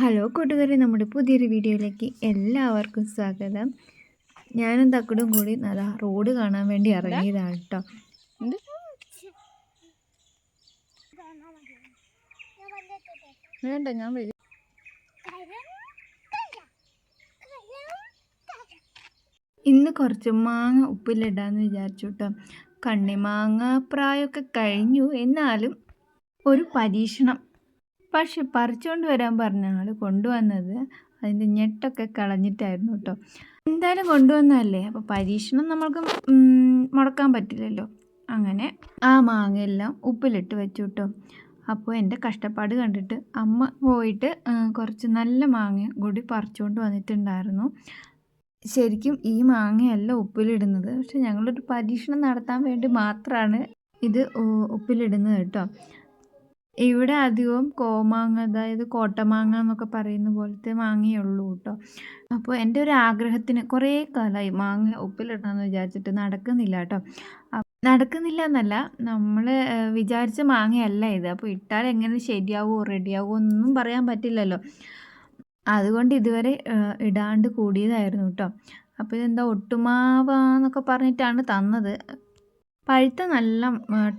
Hello കൂട്ടുകാരെ നമ്മുടെ പുതിയൊരു വീഡിയോയിലേക്ക് എല്ലാവർക്കും സ്വാഗതം. ഞാനും തക്കടും കൂടി അതാ റോഡ് കാണാൻ വേണ്ടി ഇറങ്ങിയതാണ് കേട്ടോ. വേണ്ട ഞാൻ വരും. ഇന്ന് കുറച്ച് മാങ്ങ ഉപ്പിലിടാന്ന് വിചാരിച്ചു കേട്ടോ. കണ്ണിമാങ്ങ പ്രായമൊക്കെ കഴിഞ്ഞു. എന്നാലും ഒരു പരീക്ഷണം പക്ഷെ പറിച്ചുകൊണ്ട് വരാൻ പറഞ്ഞ ആൾ കൊണ്ടുവന്നത് അതിന്റെ ഞെട്ടൊക്കെ കളഞ്ഞിട്ടായിരുന്നു കേട്ടോ എന്തായാലും കൊണ്ടുവന്നതല്ലേ? അപ്പോൾ പരീക്ഷണം നമ്മൾക്ക് മുടക്കാൻ പറ്റില്ലല്ലോ. അങ്ങനെ ആ മാങ്ങയെല്ലാം ഉപ്പിലിട്ട് വെച്ചു കേട്ടോ അപ്പോൾ എന്റെ കഷ്ടപ്പാട് കണ്ടിട്ട് അമ്മ പോയിട്ട് കുറച്ച് നല്ല മാങ്ങ കൂടി പറിച്ചുകൊണ്ട് വന്നിട്ടുണ്ടായിരുന്നു. ശരിക്കും ഈ മാങ്ങയല്ല ഉപ്പിലിടുന്നത്. പക്ഷെ ഞങ്ങളൊരു പരീക്ഷണം നടത്താൻ വേണ്ടി മാത്രമാണ് ഇത് ഉപ്പിലിടുന്നത് കേട്ടോ ഇവിടെ അധികവും കോമാങ്ങ അതായത് കോട്ടമാങ്ങ എന്നൊക്കെ പറയുന്ന പോലത്തെ മാങ്ങയേ ഉള്ളൂ കേട്ടോ. അപ്പോൾ എന്റെ ഒരു ആഗ്രഹത്തിന് കുറേ കാലമായി മാങ്ങ ഉപ്പിലിടണമെന്ന് വിചാരിച്ചിട്ട് നടക്കുന്നില്ല കേട്ടോ. നടക്കുന്നില്ല എന്നല്ല നമ്മൾ വിചാരിച്ച മാങ്ങയല്ല ഇത്. അപ്പോൾ ഇട്ടാൽ എങ്ങനെ ശരിയാവുമോ റെഡിയാവുമോ ഒന്നും പറയാൻ പറ്റില്ലല്ലോ. അതുകൊണ്ട് ഇതുവരെ ഇടാണ്ട് കൂടിയതായിരുന്നു കേട്ടോ. അപ്പോൾ ഇതെന്താ ഒട്ടുമാവാന്നൊക്കെ പറഞ്ഞിട്ടാണ് തന്നത്. പഴുത്ത നല്ല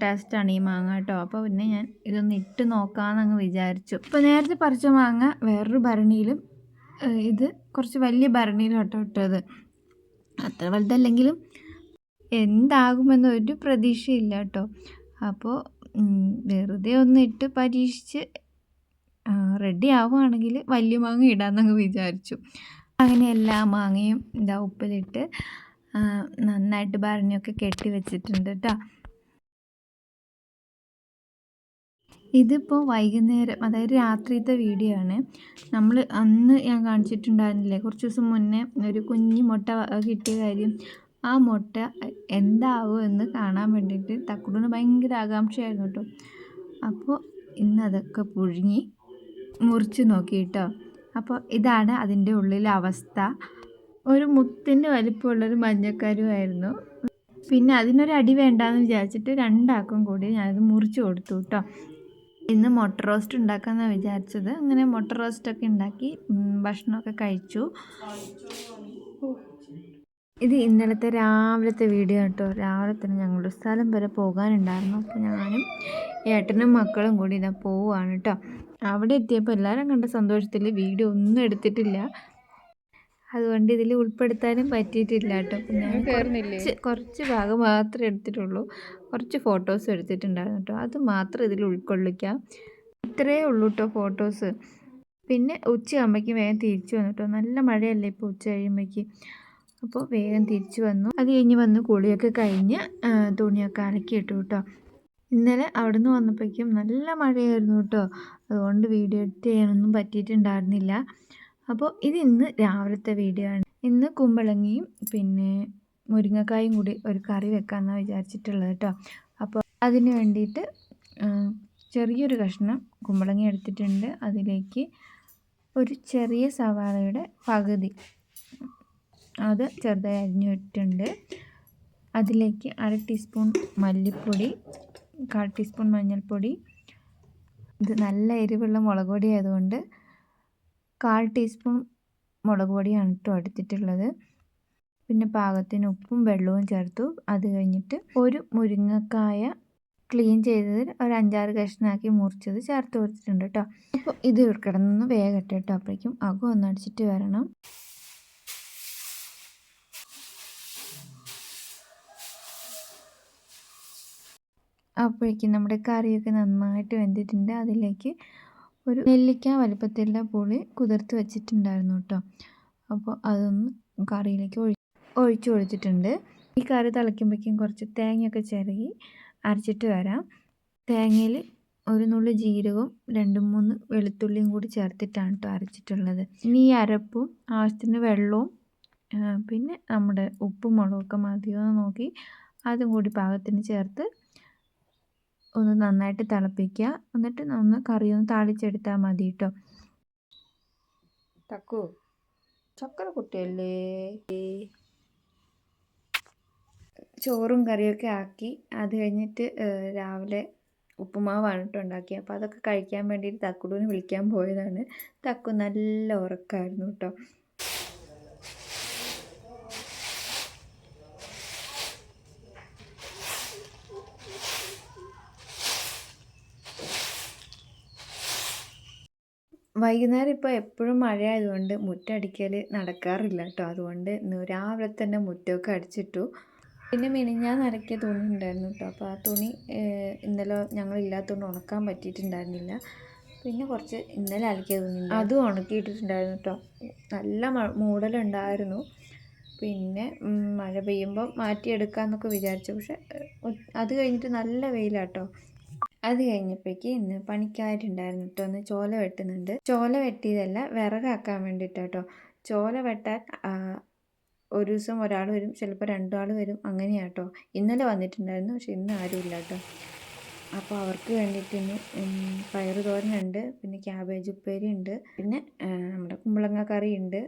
ടേസ്റ്റാണ് ഈ മാങ്ങ കേട്ടോ അപ്പോൾ പിന്നെ ഞാൻ ഇതൊന്ന് ഇട്ട് നോക്കാമെന്നങ്ങ് വിചാരിച്ചു. ഇപ്പോൾ നേരത്തെ പറിച്ച മാങ്ങ വേറൊരു ഭരണിയിലും ഇത് കുറച്ച് വലിയ ഭരണിയിലും കേട്ടോ ഇട്ടത്. അത്ര വലുതല്ലെങ്കിലും എന്താകുമെന്ന് ഒരു പ്രതീക്ഷയില്ല കേട്ടോ അപ്പോൾ വെറുതെ ഒന്ന് ഇട്ട് പരീക്ഷിച്ച് റെഡി ആവുകയാണെങ്കിൽ വലിയ മാങ്ങ ഇടാമെന്നങ്ങ് വിചാരിച്ചു. അങ്ങനെ എല്ലാ മാങ്ങയും ഇതാ ഉപ്പിലിട്ട് നന്നായിട്ട് ഭരണിയൊക്കെ കെട്ടി വെച്ചിട്ടുണ്ട് കേട്ടോ ഇതിപ്പോൾ വൈകുന്നേരം അതായത് രാത്രിത്തെ വീഡിയോ ആണ്. നമ്മൾ അന്ന് ഞാൻ കാണിച്ചിട്ടുണ്ടായിരുന്നില്ലേ കുറച്ച് ദിവസം മുന്നേ ഒരു കുഞ്ഞു മുട്ട കിട്ടിയ കാര്യം ആ മുട്ട എന്താവും എന്ന് കാണാൻ വേണ്ടിയിട്ട് തക്കുടിന് ഭയങ്കര ആകാംക്ഷയായിരുന്നു കേട്ടോ അപ്പോൾ ഇന്ന് അതൊക്കെ പുഴുങ്ങി മുറിച്ച് നോക്കി കേട്ടോ അപ്പോൾ ഇതാണ് അതിന്റെ ഉള്ളിലെ അവസ്ഥ. ഒരു മുത്തിന്റെ വലിപ്പമുള്ളൊരു മഞ്ഞക്കാരുമായിരുന്നു പിന്നെ അതിനൊരു അടി വേണ്ടാന്ന് വിചാരിച്ചിട്ട് രണ്ടാക്കും കൂടി ഞാനത് മുറിച്ച് കൊടുത്തു കേട്ടോ ഇന്ന് മുട്ട റോസ്റ്റ് ഉണ്ടാക്കാമെന്നാണ് വിചാരിച്ചത്. അങ്ങനെ മുട്ട റോസ്റ്റൊക്കെ ഉണ്ടാക്കി ഭക്ഷണമൊക്കെ കഴിച്ചു. ഇത് ഇന്നലത്തെ രാവിലത്തെ വീഡിയോ കേട്ടോ രാവിലെ തന്നെ ഞങ്ങളുടെ സ്ഥലം വരെ പോകാനുണ്ടായിരുന്നു. അപ്പോൾ ഞാനും ഏട്ടനും മക്കളും കൂടി ഇതാ പോവുകയാണ് കേട്ടോ അവിടെ എത്തിയപ്പോൾ എല്ലാവരും കണ്ട സന്തോഷത്തിൽ വീഡിയോ ഒന്നും എടുത്തിട്ടില്ല. അതുകൊണ്ട് ഇതിൽ ഉൾപ്പെടുത്താനും പറ്റിയിട്ടില്ല കേട്ടോ. ഞാൻ കുറച്ച് കുറച്ച് ഭാഗം മാത്രമേ എടുത്തിട്ടുള്ളൂ. കുറച്ച് ഫോട്ടോസ് എടുത്തിട്ടുണ്ടായിരുന്നു കേട്ടോ. അത് മാത്രം ഇതിൽ ഉൾക്കൊള്ളിക്കാം. ഇത്രയേ ഉള്ളൂ കേട്ടോ ഫോട്ടോസ്. പിന്നെ ഉച്ചയാകുമ്പോഴേക്കും വേഗം തിരിച്ചു വന്നു കേട്ടോ. നല്ല മഴയല്ലേ ഇപ്പോൾ ഉച്ച കഴിയുമ്പോഴേക്ക് അപ്പോൾ വേഗം തിരിച്ചു വന്നു. അത് കഴിഞ്ഞ് വന്ന് കുളിയൊക്കെ കഴിഞ്ഞ് തുണിയൊക്കെ അലക്കി ഇട്ടു കേട്ടോ. ഇന്നലെ അവിടുന്ന് വന്നപ്പോഴേക്കും നല്ല മഴയായിരുന്നു കേട്ടോ. അതുകൊണ്ട് വീഡിയോ എഡിറ്റ് ചെയ്യാനൊന്നും പറ്റിയിട്ടുണ്ടായിരുന്നില്ല. അപ്പോൾ ഇത് ഇന്ന് രാവിലത്തെ വീഡിയോ ആണ്. ഇന്ന് കുമ്പളങ്ങയും പിന്നെ മുരിങ്ങക്കായും കൂടി ഒരു കറി വെക്കാമെന്നാണ് വിചാരിച്ചിട്ടുള്ളത് കേട്ടോ അപ്പോൾ അതിന് വേണ്ടിയിട്ട് ചെറിയൊരു കഷ്ണം കുമ്പളങ്ങ എടുത്തിട്ടുണ്ട്. അതിലേക്ക് ഒരു ചെറിയ സവാളയുടെ പകുതി അത് ചെറുതായി അരിഞ്ഞിട്ടുണ്ട് അതിലേക്ക് അര ടീസ്പൂൺ മല്ലിപ്പൊടി കാൽ ടീസ്പൂൺ മഞ്ഞൾപ്പൊടി. ഇത് നല്ല എരിവുള്ള മുളക് പൊടി ആയതുകൊണ്ട് കാൽ ടീസ്പൂൺ മുളക് പൊടിയാണ് കേട്ടോ എടുത്തിട്ടുള്ളത്. പിന്നെ പാകത്തിന് ഉപ്പും വെള്ളവും ചേർത്തു. അത് കഴിഞ്ഞിട്ട് ഒരു മുരിങ്ങക്കായ ക്ലീൻ ചെയ്തതിൽ ഒരു അഞ്ചാറ് കഷ്ണാക്കി മുറിച്ചത് ചേർത്ത് കൊടുത്തിട്ടുണ്ട് കേട്ടോ അപ്പോൾ ഇത് കിടന്നൊന്ന് വേഗട്ടെ കേട്ടോ അപ്പോഴേക്കും അകം ഒന്ന് അടിച്ചിട്ട് വരണം. അപ്പോഴേക്കും നമ്മുടെ കറിയൊക്കെ നന്നായിട്ട് വെന്തിട്ടുണ്ട്. അതിലേക്ക് ഒരു നെല്ലിക്ക വലുപ്പത്തിലുള്ള പുളി കുതിർത്ത് വെച്ചിട്ടുണ്ടായിരുന്നു കേട്ടോ. അപ്പോൾ അതൊന്ന് കറിയിലേക്ക് ഒഴി ഒഴിച്ചു കൊടുത്തിട്ടുണ്ട്. ഈ കറി തിളയ്ക്കുമ്പോഴേക്കും കുറച്ച് തേങ്ങയൊക്കെ ചിരകി അരച്ചിട്ട് വരാം. തേങ്ങയിൽ ഒരു നുള്ളി ജീരകവും രണ്ട് മൂന്ന് വെളുത്തുള്ളിയും കൂടി ചേർത്തിട്ടാണ് കേട്ടോ അരച്ചിട്ടുള്ളത്. ഇനി ഈ അരപ്പും ആവശ്യത്തിന് വെള്ളവും പിന്നെ നമ്മുടെ ഉപ്പും മുളകൊക്കെ മതിയോ എന്ന് നോക്കി അതും കൂടി പാകത്തിന് ചേർത്ത് ഒന്ന് നന്നായിട്ട് തിളപ്പിക്കുക. എന്നിട്ട് ഒന്ന് കറി ഒന്ന് താളിച്ചെടുത്താൽ മതി കേട്ടോ തക്കു. ചക്കര കുട്ടിയല്ലേ ചോറും കറിയൊക്കെ ആക്കി അത് കഴിഞ്ഞിട്ട് രാവിലെ ഉപ്പുമാവ് കേട്ടോ ഉണ്ടാക്കിയത് അപ്പോൾ അതൊക്കെ കഴിക്കാൻ വേണ്ടിയിട്ട് തക്കുടൂന് വിളിക്കാൻ പോയതാണ്. തക്കു നല്ല ഉറക്കമായിരുന്നു കേട്ടോ വൈകുന്നേരം ഇപ്പോൾ എപ്പോഴും മഴയായതുകൊണ്ട് മുറ്റടിക്കൽ നടക്കാറില്ല കേട്ടോ അതുകൊണ്ട് രാവിലെ തന്നെ മുറ്റമൊക്കെ അടിച്ചിട്ടു. പിന്നെ മിനിഞ്ഞാൽ നിറയ്ക്കിയ തുണി ഉണ്ടായിരുന്നു കേട്ടോ അപ്പോൾ ആ തുണി ഇന്നലെ ഞങ്ങളില്ലാത്തതുകൊണ്ട് ഉണക്കാൻ പറ്റിയിട്ടുണ്ടായിരുന്നില്ല. പിന്നെ കുറച്ച് ഇന്നലെ അലക്കിയ തുണി അതും ഉണക്കിയിട്ടിട്ടുണ്ടായിരുന്നു കേട്ടോ നല്ല മൂടലുണ്ടായിരുന്നു. പിന്നെ മഴ പെയ്യുമ്പോൾ മാറ്റിയെടുക്കാമെന്നൊക്കെ വിചാരിച്ചു. പക്ഷെ അത് കഴിഞ്ഞിട്ട് നല്ല വെയിലാട്ടോ അത് കഴിഞ്ഞപ്പോഴേക്ക് ഇന്ന് പണിക്കാരുണ്ടായിരുന്നു കേട്ടോ ഒന്ന് ചോല വെട്ടുന്നുണ്ട്. ചോല വെട്ടിയതല്ല വിറകാക്കാൻ വേണ്ടിയിട്ടാട്ടോ ചോല വെട്ടാൻ ഒരു ദിവസം ഒരാൾ വരും ചിലപ്പോൾ രണ്ടാൾ വരും അങ്ങനെയാട്ടോ ഇന്നലെ വന്നിട്ടുണ്ടായിരുന്നു പക്ഷെ ഇന്ന് ആരുമില്ല കേട്ടോ അപ്പോൾ അവർക്ക് വേണ്ടിയിട്ട് ഇന്ന് ഉം, പയറ് തോരനുണ്ട് പിന്നെ ക്യാബേജ് ഉപ്പേരി ഉണ്ട് പിന്നെ നമ്മുടെ കുമ്പളങ്ങ കറി ഉണ്ട്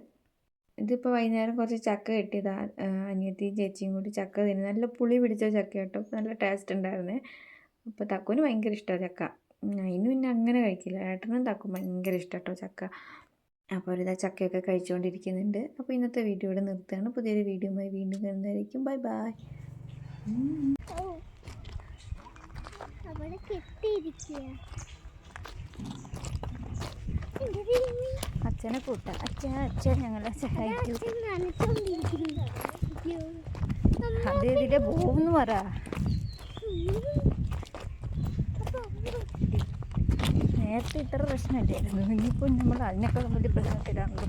ഇതിപ്പോൾ വൈകുന്നേരം കുറച്ച് ചക്ക കിട്ടിയതാ അനിയത്തിയും ചേച്ചിയും കൂടി ചക്ക തിന്നു. നല്ല പുളി പിടിച്ച ചക്ക കേട്ടോ നല്ല ടേസ്റ്റ് ഉണ്ടായിരുന്നേ. അപ്പോൾ തക്കുവിന് ഭയങ്കര ഇഷ്ടമാണ് ചക്ക. അതിന് പിന്നെ അങ്ങനെ കഴിക്കില്ല. ഏട്ടനും തക്കും ഭയങ്കര ഇഷ്ടം കേട്ടോ ചക്ക. അപ്പോൾ ഇതാ ചക്കയൊക്കെ കഴിച്ചുകൊണ്ടിരിക്കുന്നുണ്ട് അപ്പോൾ ഇന്നത്തെ വീഡിയോ ഇവിടെ നിർത്തുകയാണ്. പുതിയൊരു വീഡിയോയുമായി വീണ്ടും കാണുന്നതായിരിക്കും ബൈ ബൈ അവിടെ കെട്ടിയിരിക്കുക അച്ഛനെ കൂട്ട. അച്ഛൻ അച്ഛൻ ഞങ്ങളെ സഹായിക്കും. അത് ഇതിന്റെ പോകുന്നു പറ. നേരത്തെ ഇത്ര പ്രശ്നമില്ലായിരുന്നു. ഇനിയിപ്പോൾ നമ്മൾ അതിനേക്കാളും വലിയ പ്രശ്നത്തിലാണല്ലോ.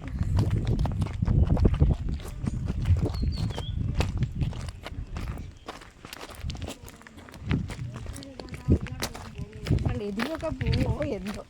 ഇതിനൊക്കെ പോവോ എന്തോ.